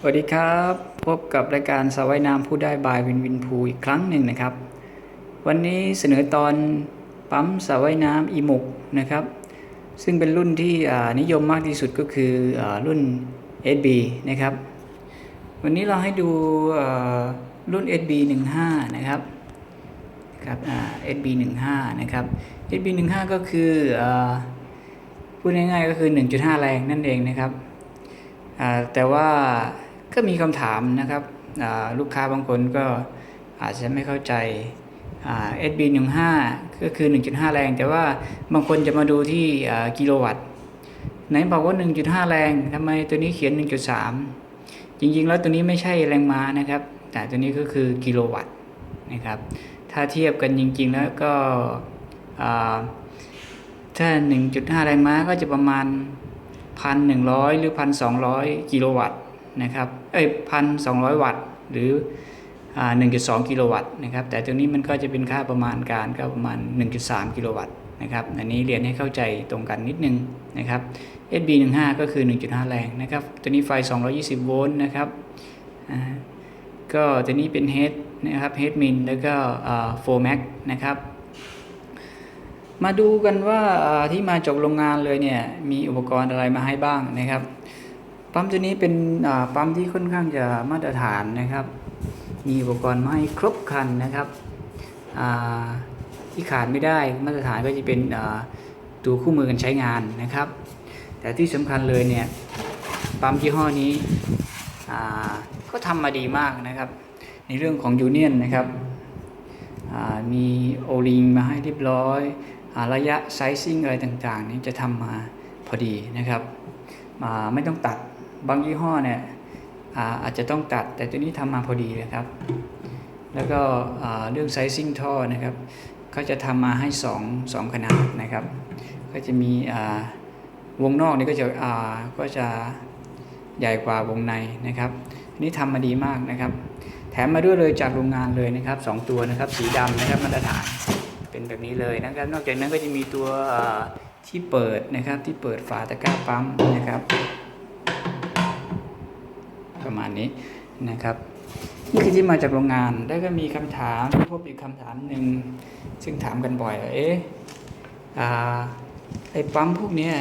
สวัสดีครับ พบกับรายการสวายน้ำผู้ได้บายวินวินพูอีกครั้งหนึ่งนะครับ วันนี้เสนอตอนปั๊มสวายน้ำอีมุกนะครับ ซึ่งเป็นรุ่นที่นิยมมากที่สุดก็คืออรุ่น SB นะครับ วันนี้เราให้ดูอ่ารุ่น SB 15นะครับครับอ่า SB 15นะครับ SB 15ก็คืออพูดง่ายๆก็คือ 1.5 แรงนั่นเองนะครับแต่ว่า ก็มีคำถามนะครับลูกค้าบางคนก็อาจจะไม่เข้าใจอ่า SB 15ก็คือ 1.5 แรง แต่ว่าบางคนจะมาดูที่กิโลวัตต์ไหนบอกว่า 1.5 แรงทำไมตัวนี้เขียน 1.3 จริงๆ แล้วตัวนี้ไม่ใช่แรงม้านะครับ แต่ตัวนี้ก็คือกิโลวัตต์นะครับ ถ้าเทียบกันจริงๆ แล้วก็อ่าถ้า 1.5 แรงม้าก็จะประมาณพันหนึ่งร้อยหรือพันสองร้อยกิโลวัตต์ นะครับเอ้ยพันสองร้อยวัตต์ หรือหนึ่งจุดสองกิโลวัตต์นะครับ แต่ตัวนี้มันก็จะเป็นค่าประมาณการก็ประมาณ 1.3 กิโลวัตต์นะครับ อันนี้เรียนให้เข้าใจตรงกันนิดนึงนะครับ SB 15 ก็คือ 1.5 แรงนะครับ ตัวนี้ไฟ 220 โวลต์นะครับอ่าก็ตัวนี้เป็น head นะครับ head min แล้วก็ 4 max นะครับ มาดูกันว่าอ่าที่มาจากโรงงานเลยเนี่ยมีอุปกรณ์อะไรมาให้บ้างนะครับ ปั๊มตัวนี้เป็นปั๊มที่ค่อนข้างจะมาตรฐานนะครับ มีอุปกรณ์มาให้ครบครันนะครับที่ขาดไม่ได้มาตรฐานก็จะเป็นตัวคู่มือการใช้งานนะครับ แต่ที่สำคัญเลยเนี่ยปั๊มยี่ห้อนี้ก็ทำมาดีมากนะครับ ในเรื่องของยูเนียนนะครับมีโอลิงมาให้เรียบร้อยอระยะไซซิ่งอะไรต่างๆ นี้จะทำมาพอดีนะครับ ไม่ต้องตัด บางยี่ห้อเนี่ยอาอาจจะต้องตัดแต่ตัวนี้ทำมาพอดีนะครับ แล้วก็เรื่องไซซิ่งท่อนะครับเขาจะทำมาให้2 2ขนาดนะครับ ก็จะมีวงนอกนี่ก็จะก็จะใหญ่กว่าวงในนะครับนนี้ทำมาดีมากนะครับ แถมมาด้วยเลยจากโรงงานเลยนะครับสองตัวนะครับ สีดำนะครับมาตรฐานเป็นแบบนี้เลยนะครับ นอกจากนั้นก็จะมีตัวที่เปิดนะครับที่เปิดฝาตะกร้าปั๊มนะครับ ณนี้นะครับนี่คือที่มาจากโรงงานแล้วก็มีคำถามพบอีกคำถามหนึ่งซึ่งถามกันบ่อยว่าเอ๊ะอ่าไอ้ปั๊มพวกเนี้ย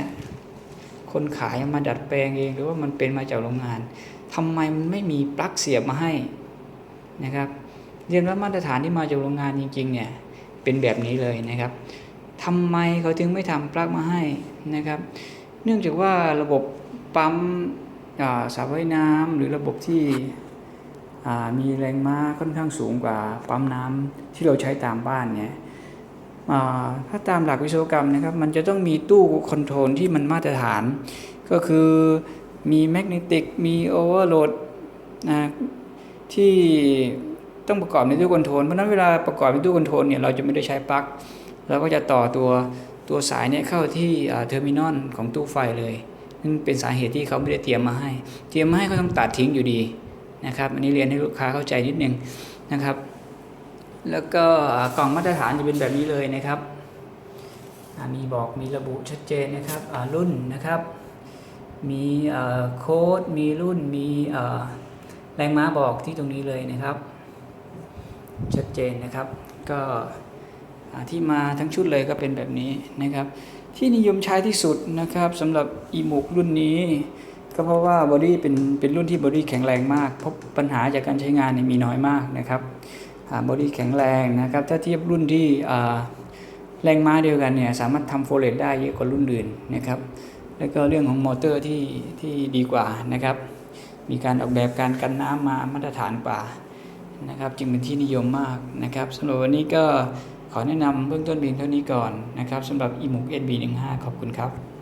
คนขายมาดัดแปลงเองหรือว่ามันเป็นมาจากโรงงานทำไมมันไม่มีปลั๊กเสียบมาให้นะครับเรียนว่ามาตรฐานที่มาจากโรงงานจริงๆเนี่ยเป็นแบบนี้เลยนะครับทำไมเขาถึงไม่ทำปลั๊กมาให้นะครับ เนื่องจากว่าระบบปั๊ม สระว่ายน้ำหรือระบบที่มีแรงม้าค่อนข้างสูงกว่าปั๊มน้ำที่เราใช้ตามบ้านเนี่ยถ้าตามหลักวิศวกรรมนะครับ มันจะต้องมีตู้คอนโทรลที่มันมาตรฐาน ก็คือมีแมกเนติกมีโอเวอร์โหลดนะที่ต้องประกอบในตู้คอนโทรลเพราะฉะนั้นเวลาประกอบในตู้คอนโทรลเนี่ยเราจะไม่ได้ใช้ปลั๊กเราก็จะต่อตัวตัวสายเนี่ยเข้าที่เทอร์มินอลของตู้ไฟเลย นั่นเป็นสาเหตุที่เขาไม่ได้เตรียมมาให้ เตรียมมาให้ก็ต้องตัดทิ้งอยู่ดีนะครับ อันนี้เรียนให้ลูกค้าเข้าใจนิดนึงนะครับ แล้วก็กล่องมาตรฐานจะเป็นแบบนี้เลยนะครับมีบอกมีระบุชัดเจนนะครับอ่ารุ่นนะครับ มีเอ่อโค้ดมีรุ่นมีเอ่อแรงม้าบอกที่ตรงนี้เลยนะครับ ชัดเจนนะครับก็ ที่มาทั้งชุดเลยก็เป็นแบบนี้นะครับ ที่นิยมใช้ที่สุดนะครับสำหรับอีมุกรุ่นนี้ ก็เพราะว่าบอดี้เป็นเป็นรุ่นที่บอดี้แข็งแรงมากพบปัญหาจากการใช้งานมีน้อยมากนะครับบอดี้แข็งแรงนะครับ ถ้าเทียบรุ่นที่แรงม้าเดียวกันเนี่ยสามารถทำโฟเลตได้เยอะกว่ารุ่นอื่นนะครับ แล้วก็เรื่องของมอเตอร์ที่ที่ดีกว่านะครับ มีการออกแบบการกันน้ำมามาตรฐานกว่านะครับ จึงเป็นที่นิยมมากนะครับสำหรับวันนี้ก็ ขอแนะนำเบื้องต้นเพียงเท่านี้ก่อนนะครับสำหรับ e m o o c SB15 ขอบคุณครับ